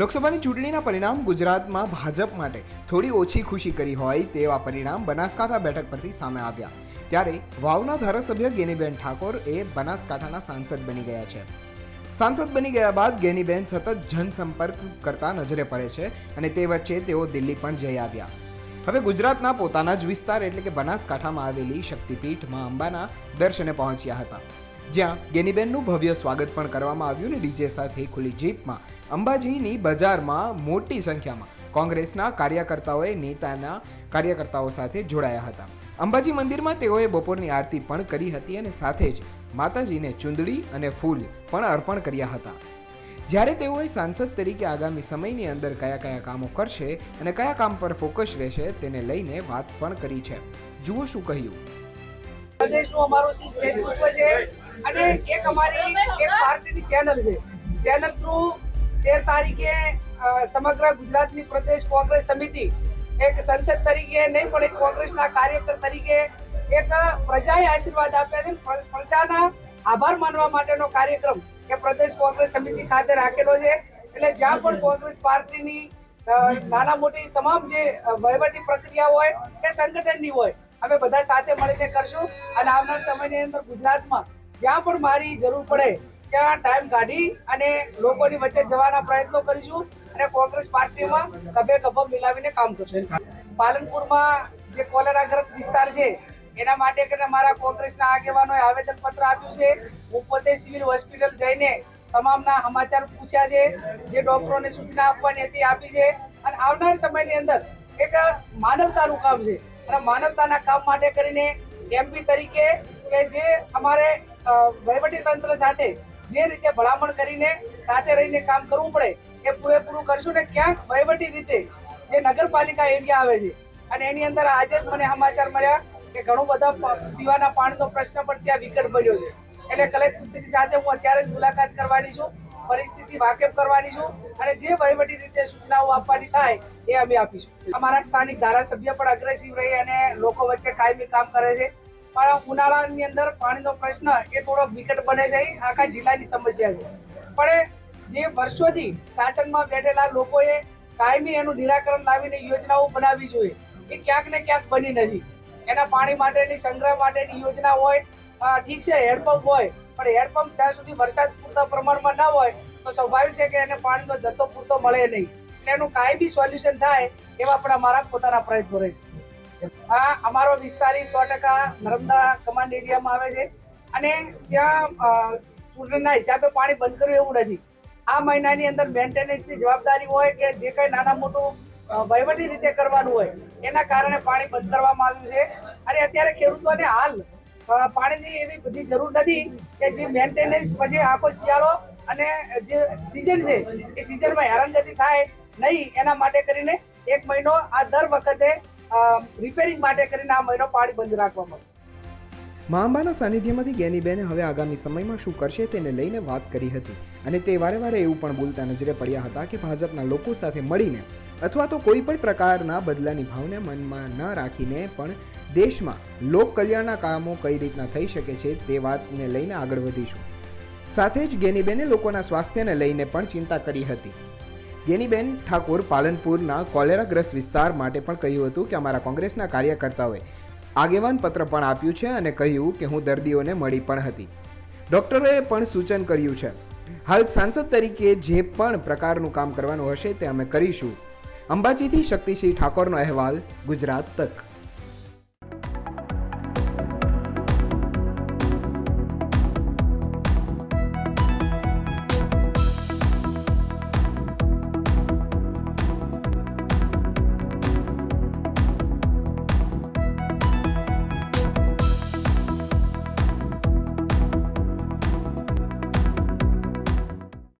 લોકસભાની ચૂંટણીના પરિણામ ગુજરાતમાં ભાજપ માટે થોડી ઓછી ખુશી કરી હોય તેવા પરિણામ બનાસકાંઠા બેઠક પરથી સામે આવ્યા. ત્યારે વાવના ધારાસભ્ય ગેનીબેન ઠાકોર એ બનાસકાંઠાના સાંસદ બની ગયા છે. સાંસદ બની ગયા બાદ ગેનીબેન સતત જનસંપર્ક કરતા નજરે પડે છે અને તે વચ્ચે તેઓ દિલ્હી પણ જઈ આવ્યા. હવે ગુજરાતના પોતાના જ વિસ્તાર એટલે કે બનાસકાંઠામાં આવેલી શક્તિપીઠ મા અંબાના દર્શને પહોંચ્યા હતા. જ્યાં ગેનીબેનનું ભવ્ય સ્વાગત પણ કરવામાં આવ્યું અને ડીજે સાથે ખુલ્લી જીપમાં અંબાજીની બજારમાં મોટી સંખ્યામાં કોંગ્રેસના કાર્યકર્તાઓએ નેતાના કાર્યકર્તાઓ સાથે જોડાયા હતા. અંબાજી મંદિરમાં તેઓએ બપોરની આરતી પણ કરી હતી અને સાથે જ માતાજીને ચુંદડી અને ફૂલ પણ અર્પણ કર્યા હતા. જ્યારે તેઓએ સાંસદ તરીકે આગામી સમયની અંદર કયા કયા કામો કરશે અને કયા કામ પર ફોકસ રહેશે તેને લઈને વાત પણ કરી છે. જુઓ શું કહ્યું. પ્રદેશનું અમારું નેતૃત્વ છે અને એક અમારી એક પાર્ટીની ચેનલ છે. ચેનલ થ્રુ તેર તારીખે સમગ્ર ગુજરાતની પ્રદેશ કોંગ્રેસ સમિતિ એક સંસદ તરીકે નહીં પણ એક કોંગ્રેસના કાર્યકર તરીકે એક પ્રજાએ આશીર્વાદ આપ્યા છે. પ્રજાના આભાર માનવા માટેનો કાર્યક્રમ એ પ્રદેશ કોંગ્રેસ સમિતિ ખાતે રાખેલો છે. એટલે જ્યાં પણ કોંગ્રેસ પાર્ટીની નાના મોટી તમામ જે વહીવટી પ્રક્રિયા હોય કે સંગઠનની હોય અમે બધા સાથે મળીને કરશું અને આવનાર સમયની અંદર ગુજરાતમાં જ્યાં પણ મારી જરૂર પડે ત્યાં ટાઈમ કાઢી અને લોકોની વચ્ચે જવાના પ્રયત્નો કરીશું અને કોંગ્રેસ પાર્ટીમાં કભે ખભો મિલાવીને કામ કરશું. પાલનપુરમાં જે કોલેરાગ્રસ્ત વિસ્તાર છે, એના માટે કરીને મારા કોંગ્રેસના આગેવાનોએ આવેદન પત્ર આપ્યું છે. હું પોતે સિવિલ હોસ્પિટલ જઈને તમામના સમાચાર પૂછ્યા છે, જે ડોક્ટરોને સૂચના આપવાની હતી આપી છે. અને આવનાર સમયની અંદર એક માનવતાનું કામ છે. અને માનવતાના કામ માટે કરીને એમપી તરીકે કે જે અમારે વહીવટી તંત્ર સાથે જે રીતે ભલામણ કરીને સાથે રહીને કામ કરવું પડે, એ પૂરેપૂરું કરશું ને ક્યાંક વહીવટી રીતે જે નગરપાલિકા એરિયા આવે છે, અને એની અંદર આજે જ મને સમાચાર મળ્યા કે ઘણું બધા પીવાના પાણીનો પ્રશ્ન પણ ત્યાં વિકટ બન્યો છે. એટલે કલેક્ટરશ્રી સાથે હું અત્યારે જ મુલાકાત કરવાની છું. પરિસ્થિતિ વાકેફ કરવાની છું અને જે વહીવટી રીતે સૂચનાઓ આપવાની થાય એ અમે આપીશું. અમારા સ્થાનિક ધારાસભ્ય પણ અગ્રેસિવ રહી અને લોકો વચ્ચે કાયમી કામ કરે છે. પણ ઉનાળાની અંદર પાણીનો પ્રશ્ન એ થોડો વિકટ બને છે. આખા જિલ્લાની સમસ્યા છે. પણ જે વર્ષોથી શાસનમાં બેઠેલા લોકોએ કાયમી એનું નિરાકરણ લાવીને યોજનાઓ બનાવવી જોઈએ. એ ક્યાંક ને ક્યાંક બની નથી. એના પાણી માટેની, સંગ્રહ માટેની યોજના હોય ઠીક છે, હેન્ડપંપ હોય પણ હેન્ડપંપ જ્યાં સુધી વરસાદ પૂરતા પ્રમાણમાં ના હોય, તો સ્વાભાવિક છે કે એને પાણીનો જથ્થો પૂરતો મળે નહીં. એટલે એનું કાંઈ બી સોલ્યુશન થાય, એવા પણ અમારા પોતાના પ્રયત્નો રહેશે આ અમારો વિસ્તાર સો ટકા નર્મદા કમાન્ડ એરિયામાં આવે છે. અને ત્યાં ચૂંટણીના હિસાબે પાણી બંધ કર્યું એવું નથી. આ મહિનાની અંદર મેન્ટેનન્સની જવાબદારી હોય કે જે કંઈ નાના મોટું વહીવટી રીતે કરવાનું હોય, એના કારણે પાણી બંધ કરવામાં આવ્યું છે. અને અત્યારે ખેડૂતોને હાલ પાણીની એવી બધી જરૂર નથી કે જે મેન્ટેનન્સ પછી આખો શિયાળો અને જે સિઝન છે, એ સિઝનમાં હેરાનગતિ થાય નહીં, એના માટે કરીને એક મહિનો આ દર વખતે રિપેરિંગ માટે કરીને આ મહિનો પાણી બંધ રાખવામાં આવે. મા અંબાના સાનિધ્યમાંથી ગેનીબેને હવે આગામી સમયમાં શું કરશે તેને લઈને વાત કરી હતી. અને તે વારે વારે એવું પણ બોલતા નજરે પડ્યા હતા કે ભાજપના લોકો સાથે મળીને અથવા તો કોઈ પણ પ્રકારના બદલાની ભાવને મનમાં ન રાખીને પણ દેશમાં લોક કલ્યાણના કામો કઈ રીતના થઈ શકે છે તે વાતને લઈને આગળ વધીશું. સાથે જ ગેનીબેને લોકોના સ્વાસ્થ્યને લઈને પણ ચિંતા કરી હતી. ગેનીબેન ઠાકોર પાલનપુરના કોલેરાગ્રસ્ત વિસ્તાર માટે પણ કહ્યું હતું કે અમારા કોંગ્રેસના કાર્યકર્તાઓએ આગેવાન પત્ર પણ આપ્યું છે અને કહ્યું કે હું દર્દીઓને મળી પણ હતી. ડૉક્ટરોએ પણ સૂચન કર્યું છે. હાલ સાંસદ તરીકે જે પણ પ્રકારનું કામ કરવાનું હશે તે અમે કરીશું. અંબાજીથી શક્તિસિંહ ઠાકોરનો અહેવાલ, ગુજરાત તક.